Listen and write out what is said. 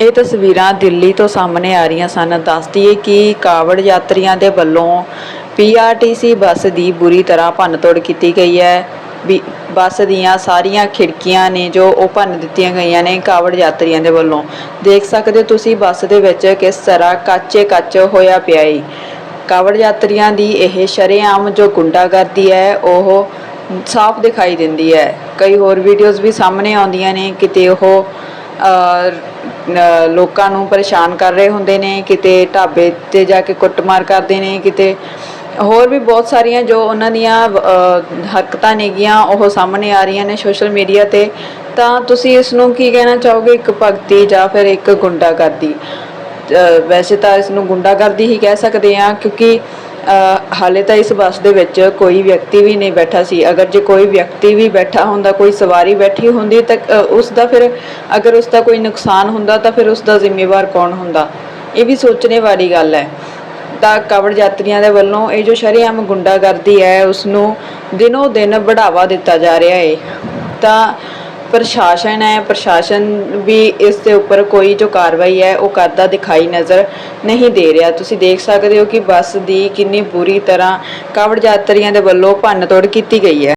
ਇਹ ਤਸਵੀਰਾਂ ਦਿੱਲੀ ਤੋਂ ਸਾਹਮਣੇ ਆ ਰਹੀਆਂ ਸਨ। ਦੱਸਦੀਏ ਕਿ ਕਾਵੜ ਯਾਤਰੀਆਂ ਦੇ ਵੱਲੋਂ ਪੀਆਰਟੀਸੀ ਬੱਸ ਦੀ ਬੁਰੀ ਤਰ੍ਹਾਂ ਭੰਨਤੋੜ ਕੀਤੀ ਗਈ ਹੈ। ਵੀ ਬੱਸ ਦੀਆਂ ਸਾਰੀਆਂ ਖਿੜਕੀਆਂ ਨੇ ਜੋ ਉਹ ਭੰਨ ਦਿੱਤੀਆਂ ਗਈਆਂ ਨੇ ਕਾਵੜ ਯਾਤਰੀਆਂ ਦੇ ਵੱਲੋਂ। ਦੇਖ ਸਕਦੇ ਹੋ ਤੁਸੀਂ ਬੱਸ ਦੇ ਵਿੱਚ ਕਿਸ ਤਰ੍ਹਾਂ ਕੱਚੇ ਕੱਚ ਹੋਇਆ ਪਿਆ ਏ। ਕਾਵੜ ਯਾਤਰੀਆਂ ਦੀ ਇਹ ਸ਼ਰੇਆਮ ਜੋ ਗੁੰਡਾਗਰਦੀ ਹੈ, ਉਹ ਸਾਫ਼ ਦਿਖਾਈ ਦਿੰਦੀ ਹੈ। ਕਈ ਹੋਰ ਵੀਡੀਓਜ਼ ਵੀ ਸਾਹਮਣੇ ਆਉਂਦੀਆਂ ਨੇ, ਕਿਤੇ ਉਹ ਲੋਕਾਂ ਨੂੰ ਪਰੇਸ਼ਾਨ ਕਰ ਰਹੇ ਹੁੰਦੇ ਨੇ, ਕਿਤੇ ਢਾਬੇ ਤੇ ਜਾ ਕੇ ਕੁੱਟਮਾਰ ਕਰਦੇ ਨੇ, ਕਿਤੇ ਹੋਰ ਵੀ ਬਹੁਤ ਸਾਰੀਆਂ ਜੋ ਉਹਨਾਂ ਦੀਆਂ ਹਰਕਤਾਂ ਨੇਗੀਆਂ ਉਹ ਸਾਹਮਣੇ ਆ ਰਹੀਆਂ ਨੇ ਸੋਸ਼ਲ ਮੀਡੀਆ ਤੇ। ਤਾਂ ਤੁਸੀਂ ਇਸ ਨੂੰ ਕੀ ਕਹਿਣਾ ਚਾਹੋਗੇ, ਇੱਕ ਭਗਤੀ ਜਾਂ ਫਿਰ ਇੱਕ ਗੁੰਡਾਗਰਦੀ? ਵੈਸੇ ਤਾਂ ਇਸ ਨੂੰ ਗੁੰਡਾਗਰਦੀ ਹੀ ਕਹਿ ਸਕਦੇ ਆ ਕਿਉਂਕਿ ਹਾਲੇ ਤਾਂ ਇਸ ਬੱਸ ਦੇ ਵਿੱਚ ਕੋਈ ਵਿਅਕਤੀ ਵੀ ਨਹੀਂ ਬੈਠਾ ਸੀ। ਅਗਰ ਜੇ ਕੋਈ ਵਿਅਕਤੀ ਵੀ ਬੈਠਾ ਹੁੰਦਾ ਕੋਈ ਸਵਾਰੀ ਬੈਠੀ ਹੁੰਦੀ ਤਾਂ ਅਹ, ਉਸ ਦਾ ਫਿਰ ਅਗਰ ਉਸ ਦਾ ਕੋਈ ਨੁਕਸਾਨ ਹੁੰਦਾ ਤਾਂ ਫਿਰ ਉਸ ਦਾ ਜ਼ਿੰਮੇਵਾਰ ਕੌਣ ਹੁੰਦਾ? ਇਹ ਵੀ ਸੋਚਣੇ ਵਾਲੀ ਗੱਲ ਹੈ। ਤਾਂ ਕਵੜ ਯਾਤਰੀਆਂ ਦੇ ਵੱਲੋਂ ਇਹ ਜੋ ਸ਼ਰੇਆਮ ਗੁੰਡਾਗਰਦੀ ਹੈ ਉਸ ਨੂੰ ਦਿਨੋ ਦਿਨ ਵਧਾਵਾ ਦਿੱਤਾ ਜਾ ਰਿਹਾ ਹੈ। ਤਾਂ ਪ੍ਰਸ਼ਾਸਨ ਹੈ, ਪ੍ਰਸ਼ਾਸਨ ਵੀ ਇਸ ਦੇ ਉੱਪਰ ਕੋਈ ਜੋ ਕਾਰਵਾਈ ਹੈ, ਉਹ ਕਰਦਾ ਦਿਖਾਈ ਨਜ਼ਰ ਨਹੀਂ ਦੇ ਰਿਹਾ। ਤੁਸੀਂ ਦੇਖ ਸਕਦੇ ਹੋ ਕਿ ਬੱਸ ਦੀ ਕਿੰਨੀ ਬੁਰੀ ਤਰ੍ਹਾਂ ਕਾਵੜ ਯਾਤਰੀਆਂ ਦੇ ਵੱਲੋਂ ਭੰਨਤੋੜ ਕੀਤੀ ਗਈ ਹੈ।